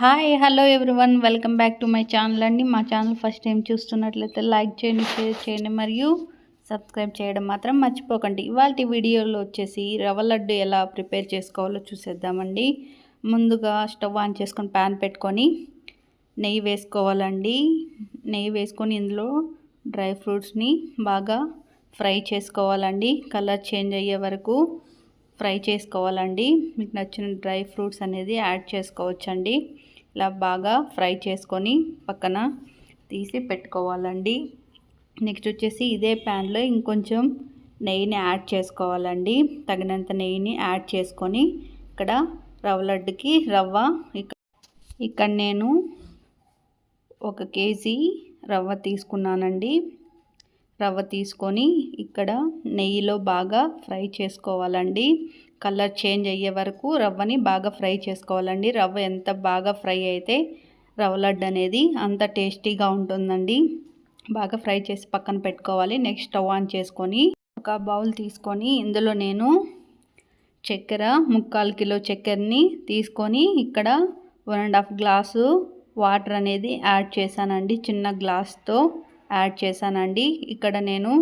Hi hello everyone welcome back to my channel అండి. మా channel first time చూస్తున్నట్లయితే like చేయండి షేర్ చేయండి మరియు సబ్స్క్రైబ్ చేయడం మాత్రం మర్చిపోకండి. ఇవాళ వీడియోలో వచ్చేసి రవ్వ లడ్డు ఎలా ప్రిపేర్ చేసుకోవాలో చూసేద్దామండి. ముందుగా స్టవ్ ఆన్ చేసుకొని ప్యాన్ పెట్టుకొని నెయ్యి వేసుకోవాలండి. నెయ్యి వేసుకొని ఇందులో డ్రై ఫ్రూట్స్ని బాగా ఫ్రై చేసుకోవాలండి. కలర్ చేంజ్ అయ్యే వరకు ఫ్రై చేసుకోవాలండి. మీకు నచ్చిన డ్రై ఫ్రూట్స్ అనేది యాడ్ చేసుకోవచ్చండి. ఇలా బాగా ఫ్రై చేసుకొని పక్కన తీసి పెట్టుకోవాలండి. నెక్స్ట్ వచ్చేసి ఇదే ప్యాన్లో ఇంకొంచెం నెయ్యిని యాడ్ చేసుకోవాలండి. తగినంత నెయ్యిని యాడ్ చేసుకొని ఇక్కడ రవ్వ లడ్డుకి రవ్వ ఇక్కడ నేను ఒక కేజీ రవ్వ తీసుకున్నానండి. రవ్వ తీసుకొని ఇక్కడ నెయ్యిలో బాగా ఫ్రై చేసుకోవాలండి. కలర్ చేంజ్ అయ్యే వరకు రవ్వని బాగా ఫ్రై చేసుకోవాలండి. రవ్వ ఎంత బాగా ఫ్రై అయితే రవ్వ లడ్డు అనేది అంత టేస్టీగా ఉంటుందండి. బాగా ఫ్రై చేసి పక్కన పెట్టుకోవాలి. నెక్స్ట్ స్టవ్ ఆన్ చేసుకొని ఒక బౌల్ తీసుకొని ఇందులో నేను చక్కెర ముక్కాలు కిలో చక్కెరని తీసుకొని ఇక్కడ one and half glass water అనేది యాడ్ చేశానండి. చిన్న గ్లాస్తో యాడ్ చేశానండి. ఇక్కడ నేను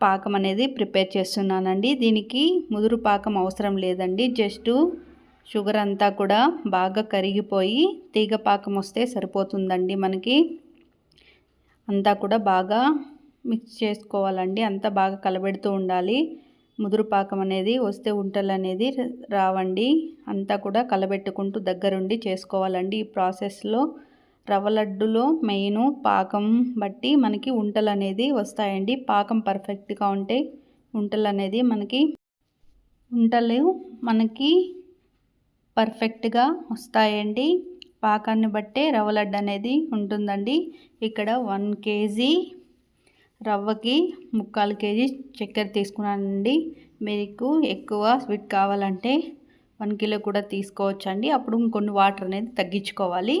పాకం అనేది ప్రిపేర్ చేస్తున్నానండి. దీనికి ముదురు పాకం అవసరం లేదండి. జస్ట్ షుగర్ అంతా కూడా బాగా కరిగిపోయి తీగ పాకం వస్తే సరిపోతుందండి మనకి. అంతా కూడా బాగా మిక్స్ చేసుకోవాలండి. అంతా బాగా కలబెడుతూ ఉండాలి. ముదురు పాకం అనేది వస్తే ఉంటలు అనేది రావండి. అంతా కూడా కలబెట్టుకుంటూ దగ్గరుండి చేసుకోవాలండి ఈ ప్రాసెస్లో. రవ్వ లడ్డులో మెయిన్ పాకం బట్టి మనకి ఉంటలు అనేది వస్తాయండి. పాకం పర్ఫెక్ట్గా ఉంటే ఉంటలు అనేది మనకి ఉంటలు మనకి పర్ఫెక్ట్గా వస్తాయండి. పాకాన్ని బట్టే రవ్వ లడ్డు అనేది ఉంటుందండి. ఇక్కడ వన్ కేజీ రవ్వకి ముక్కాలు కేజీ చక్కెర తీసుకున్నానండి. మీకు ఎక్కువ స్వీట్ కావాలంటే వన్ కిలో కూడా తీసుకోవచ్చండి. అప్పుడు ఇంకొన్ని వాటర్ అనేది తగ్గించుకోవాలి.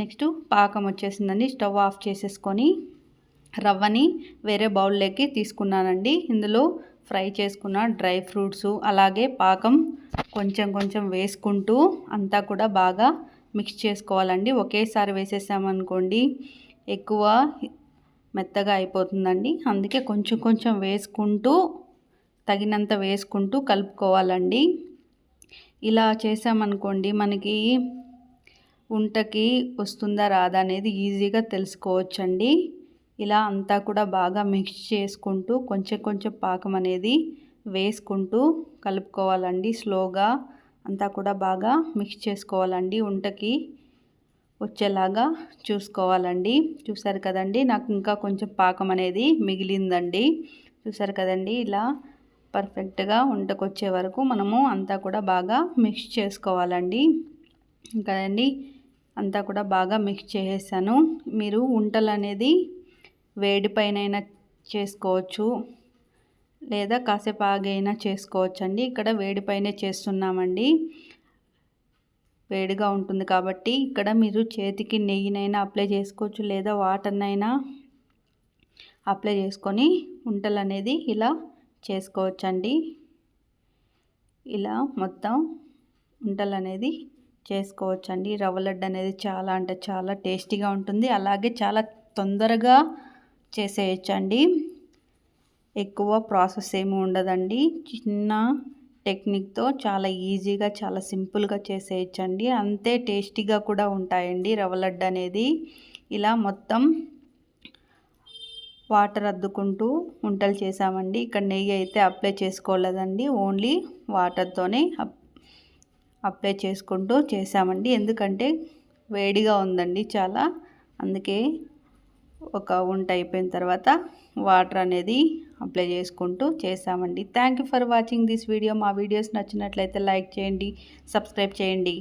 నెక్స్ట్ పాకం వచ్చేసిందండి. స్టవ్ ఆఫ్ చేసేసుకొని రవ్వని వేరే బౌల్లోకి తీసుకున్నానండి. ఇందులో ఫ్రై చేసుకున్న డ్రై ఫ్రూట్స్ అలాగే పాకం కొంచెం కొంచెం వేసుకుంటూ అంతా కూడా బాగా మిక్స్ చేసుకోవాలండి. ఒకేసారి వేసేసామనుకోండి ఎక్కువ మెత్తగా అయిపోతుందండి. అందుకే కొంచెం కొంచెం వేసుకుంటూ తగినంత వేసుకుంటూ కలుపుకోవాలండి. ఇలా చేసామనుకోండి మనకి ఉంటకి వస్తుందా రాదా అనేది ఈజీగా తెలుసుకోవచ్చండి. ఇలా అంతా కూడా బాగా మిక్స్ చేసుకుంటూ కొంచెం కొంచెం పాకం అనేది వేసుకుంటూ కలుపుకోవాలండి స్లోగా అంతా కూడా బాగా మిక్స్ చేసుకోవాలండి ఉంటకి. వచ్చేలాగా చూసుకోవాలండి. చూసారు కదండి నాకు ఇంకా కొంచెం పాకం అనేది మిగిలిందండి. చూసారు కదండి ఇలా పర్ఫెక్ట్గా వంటకొచ్చే వరకు మనము అంతా కూడా బాగా మిక్స్ చేసుకోవాలండి. ఇంకా అండి అంతా కూడా బాగా మిక్స్ చేసేసాను. మీరు ఉంటలు అనేది వేడి పైన చేసుకోవచ్చు లేదా కాసేపు ఆగైనా చేసుకోవచ్చు అండి ఇక్కడ వేడిపైనే చేస్తున్నామండి. వేడిగా ఉంటుంది కాబట్టి ఇక్కడ మీరు చేతికి నెయ్యినైనా అప్లై చేసుకోవచ్చు లేదా వాటర్నైనా అప్లై చేసుకొని ఉంటలు అనేది ఇలా చేసుకోవచ్చండి. ఇలా మొత్తం ఉంటలు అనేది చేసుకోవచ్చండి. రవ్వ లడ్డు అనేది చాలా అంటే చాలా టేస్టీగా ఉంటుంది. అలాగే చాలా తొందరగా చేసేయచ్చండి. ఎక్కువ ప్రాసెస్ ఏమి ఉండదండి. చిన్న టెక్నిక్తో చాలా ఈజీగా చాలా సింపుల్గా చేసేయచ్చండి. అంతే టేస్టీగా కూడా ఉంటాయండి రవ్వ లడ్డు అనేది. ఇలా మొత్తం వాటర్ అద్దుకుంటూ వంటలు చేసామండి. ఇక్కడ నెయ్యి అయితే అప్లై చేసుకోలేదండి. ఓన్లీ వాటర్తోనే అప్లై చేసుకుంటూ చేసామండి ఎందుకంటే వేడిగా ఉందండి చాలా. అందుకే ఒక వంట అయిపోయిన తర్వాత వాటర్ అనేది అప్లై చేసుకుంటూ చేసామండి thank for watching this video. మా వీడియోస్ నచ్చినట్లయితే లైక్ చేయండి సబ్స్క్రైబ్ చేయండి.